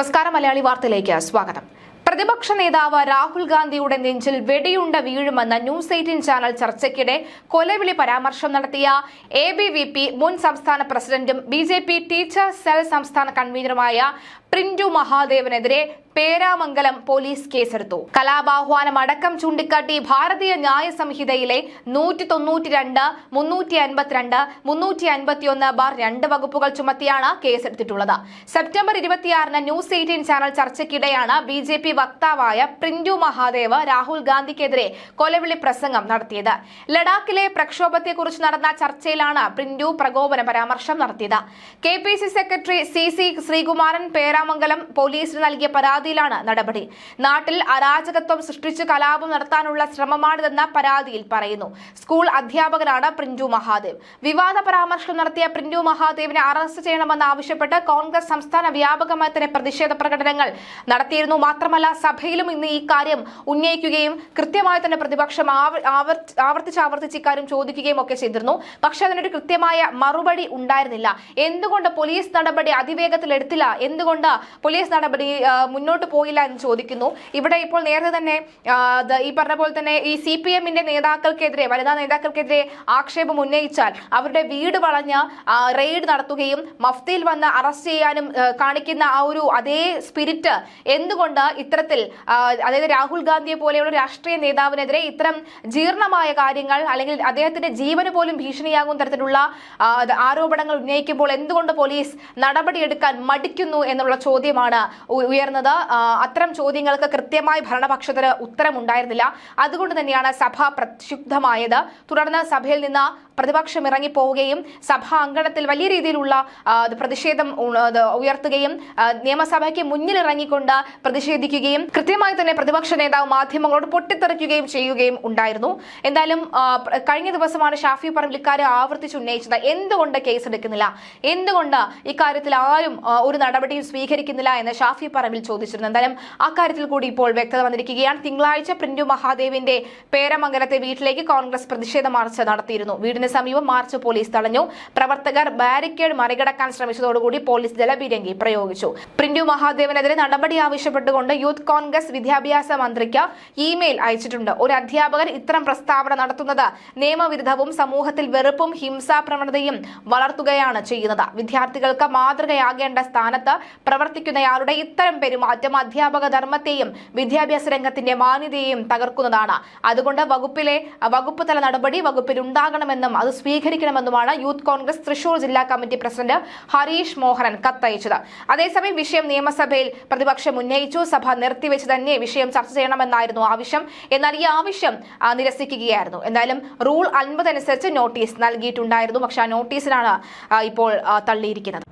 നമസ്കാരം മലയാളി വാർത്തയിലേക്ക് സ്വാഗതം. പ്രതിപക്ഷ നേതാവ് രാഹുൽ ഗാന്ധിയുടെ നെഞ്ചിൽ വെടിയുണ്ട വീഴുമെന്ന ന്യൂസ് എയ്റ്റീൻ ചാനൽ ചർച്ചയ്ക്കിടെ കൊലവിളി പരാമർശം നടത്തിയ എ ബി വി പി മുൻ സംസ്ഥാന പ്രസിഡന്റും B J P teacher cell സംസ്ഥാന കൺവീനറുമായ പ്രിന്റു മഹാദേവനെതിരെ പേരാമംഗലം പോലീസ് കേസെടുത്തു. കലാപാഹ്വാനം അടക്കം ചൂണ്ടിക്കാട്ടി ഭാരതീയ ന്യായ സംഹിതയിലെ നൂറ്റി തൊണ്ണൂറ്റി രണ്ട് മുന്നൂറ്റി അൻപത്തിരണ്ട് മുന്നൂറ്റി അൻപത്തിയൊന്ന് ബാർ രണ്ട് വകുപ്പുകൾ ചുമത്തിയാണ് കേസെടുത്തിട്ടുള്ളത്. സെപ്റ്റംബർ ഇരുപത്തിയാറിന് ന്യൂസ് എയ്റ്റീൻ ചാനൽ ചർച്ചയ്ക്കിടെയാണ് ബി ജെ പി വക്താവായ പ്രിന്റു മഹാദേവ് രാഹുൽ ഗാന്ധിക്കെതിരെ കൊലവിളി പ്രസംഗം നടത്തിയത്. ലഡാക്കിലെ പ്രക്ഷോഭത്തെക്കുറിച്ച് നടന്ന ചർച്ചയിലാണ് പ്രിന്റു പ്രകോപന പരാമർശം നടത്തിയത്. K P C secretary C C Sreekumaran Peramangalam പോലീസിന് നൽകിയ പരാതിയിലാണ് നടപടി. നാട്ടിൽ അരാജകത്വം സൃഷ്ടിച്ച് കലാപം നടത്താനുള്ള ശ്രമമാണിതെന്ന പരാതിയിൽ പറയുന്നു. സ്കൂൾ അധ്യാപകനാണ് പ്രിന്റു മഹാദേവ്. വിവാദ പരാമർശം നടത്തിയ പ്രിന്റു മഹാദേവിനെ അറസ്റ്റ് ചെയ്യണമെന്ന് ആവശ്യപ്പെട്ട് കോൺഗ്രസ് സംസ്ഥാന വ്യാപകമായി പ്രതിഷേധ പ്രകടനങ്ങൾ നടത്തിയിരുന്നു. മാത്രമല്ല സഭയിലും ഇന്ന് ഈ കാര്യം ഉന്നയിക്കുകയും കൃത്യമായി തന്നെ പ്രതിപക്ഷം ആവ- ആവർത്തിച്ച് ആവർത്തിച്ച് ഇക്കാര്യം ചോദിക്കുകയും ഒക്കെ ചെയ്തിരുന്നു. പക്ഷെ അതിനൊരു കൃത്യമായ മറുപടി ഉണ്ടായിരുന്നില്ല. എന്തുകൊണ്ട് പോലീസ് നടപടി അതിവേഗത്തിൽ എടുത്തില്ല? എന്തുകൊണ്ട് പോലീസ് നടപടി ആ, മുന്നോട്ട് പോയില്ല എന്ന് ചോദിക്കുന്നു. ഇവിടെ ഇപ്പോൾ നേരത്തെ തന്നെ ഈ പറഞ്ഞ പോലെ തന്നെ ഈ സി പി എമ്മിന്റെ നേതാക്കൾക്കെതിരെ വനിതാ നേതാക്കൾക്കെതിരെ ആക്ഷേപം ഉന്നയിച്ചാൽ അവരുടെ വീട് വളഞ്ഞ് റെയ്ഡ് നടത്തുകയും മഫ്തിയിൽ വന്ന് അറസ്റ്റ് ചെയ്യാനും കാണിക്കുന്ന ആ ഒരു അതേ സ്പിരിറ്റ് എന്തുകൊണ്ട് ഇത്തരത്തിൽ അതായത് രാഹുൽ ഗാന്ധിയെ പോലെയുള്ള രാഷ്ട്രീയ നേതാവിനെതിരെ ഇത്തരം ജീർണമായ കാര്യങ്ങൾ അല്ലെങ്കിൽ അദ്ദേഹത്തിന്റെ ജീവന് പോലും ഭീഷണിയാകുന്ന തരത്തിലുള്ള ആരോപണങ്ങൾ ഉന്നയിക്കുമ്പോൾ എന്തുകൊണ്ട് പോലീസ് നടപടിയെടുക്കാൻ മടിക്കുന്നു എന്നുള്ള ചോദ്യമാണ് ഉയർന്നത്. അത്തരം ചോദ്യങ്ങൾക്ക് കൃത്യമായി ഭരണപക്ഷത്തിന് ഉത്തരമുണ്ടായിരുന്നില്ല. അതുകൊണ്ട് തന്നെയാണ് സഭ പ്രക്ഷുബ്ധമായത്. തുടർന്ന് സഭയിൽ നിന്ന് പ്രതിപക്ഷം ഇറങ്ങിപ്പോവുകയും സഭാ അങ്കണത്തിൽ വലിയ രീതിയിലുള്ള പ്രതിഷേധം ഉയർത്തുകയും നിയമസഭയ്ക്ക് മുന്നിൽ ഇറങ്ങിക്കൊണ്ട് പ്രതിഷേധിക്കുകയും കൃത്യമായി തന്നെ പ്രതിപക്ഷ നേതാവ് മാധ്യമങ്ങളോട് പൊട്ടിത്തെറിക്കുകയും ചെയ്യുകയും ഉണ്ടായിരുന്നു. എന്തായാലും കഴിഞ്ഞ ദിവസമാണ് ഷാഫി പറമ്പിൽ ഇക്കാര്യം ആവർത്തിച്ച് ഉന്നയിച്ചത്. എന്തുകൊണ്ട് കേസ് എടുക്കുന്നില്ല എന്തുകൊണ്ട് ഇക്കാര്യത്തിൽ ആരും ഒരു നടപടിയും സ്വീകരിക്കുന്നില്ല എന്ന് ഷാഫി പറമ്പിൽ ചോദിച്ചിരുന്നു. എന്തായാലും അക്കാര്യത്തിൽ കൂടി ഇപ്പോൾ വ്യക്തത വന്നിരിക്കുകയാണ്. തിങ്കളാഴ്ച പ്രിന്റു മഹാദേവിന്റെ പേരമംഗലത്തെ വീട്ടിലേക്ക് കോൺഗ്രസ് പ്രതിഷേധ മാർച്ച് നടത്തിയിരുന്നു. വീടിന് സമീപം മാർച്ച് പോലീസ് തടഞ്ഞു. പ്രവർത്തകർ ബാരിക്കേഡ് മറികടക്കാൻ ശ്രമിച്ചതോടുകൂടി പോലീസ് ജലപീരങ്കി പ്രയോഗിച്ചു. പ്രിന്റു മഹാദേവനെതിരെ നടപടി ആവശ്യപ്പെട്ടുകൊണ്ട് യൂത്ത് കോൺഗ്രസ് വിദ്യാഭ്യാസ മന്ത്രിക്ക് ഇമെയിൽ അയച്ചിട്ടുണ്ട്. ഒരു അധ്യാപകൻ ഇത്തരം പ്രസ്താവന നടത്തുന്നത് നിയമവിരുദ്ധവും സമൂഹത്തിൽ വെറുപ്പും ഹിംസാ പ്രവണതയും വളർത്തുകയാണ് ചെയ്യുന്നത്. വിദ്യാർത്ഥികൾക്ക് മാതൃകയാകേണ്ട സ്ഥാനത്ത് പ്രവർത്തിക്കുന്നയാളുടെ ഇത്തരം പെരുമാറ്റം അധ്യാപക ധർമ്മത്തെയും വിദ്യാഭ്യാസ രംഗത്തിന്റെ മാന്യതയെയും തകർക്കുന്നതാണ്. അതുകൊണ്ട് വകുപ്പിലെ വകുപ്പ് തല നടപടി വകുപ്പിൽ ഉണ്ടാകണമെന്നും അത് സ്വീകരിക്കണമെന്നുമാണ് യൂത്ത് കോൺഗ്രസ് തൃശൂർ ജില്ലാ കമ്മിറ്റി പ്രസിഡന്റ് ഹരീഷ് മോഹനൻ കത്തയച്ചത്. അതേസമയം വിഷയം നിയമസഭയിൽ പ്രതിപക്ഷം ഉന്നയിച്ചു സഭ നിർത്തിവെച്ച് തന്നെ വിഷയം ചർച്ച ചെയ്യണമെന്നായിരുന്നു ആവശ്യം. എന്നാൽ ഈ ആവശ്യം നിരസിക്കുകയായിരുന്നു. എന്തായാലും റൂൾ അൻപത് അനുസരിച്ച് നോട്ടീസ് നൽകിയിട്ടുണ്ടായിരുന്നു. പക്ഷെ ആ നോട്ടീസിനാണ് ഇപ്പോൾ തള്ളിയിരിക്കുന്നത്.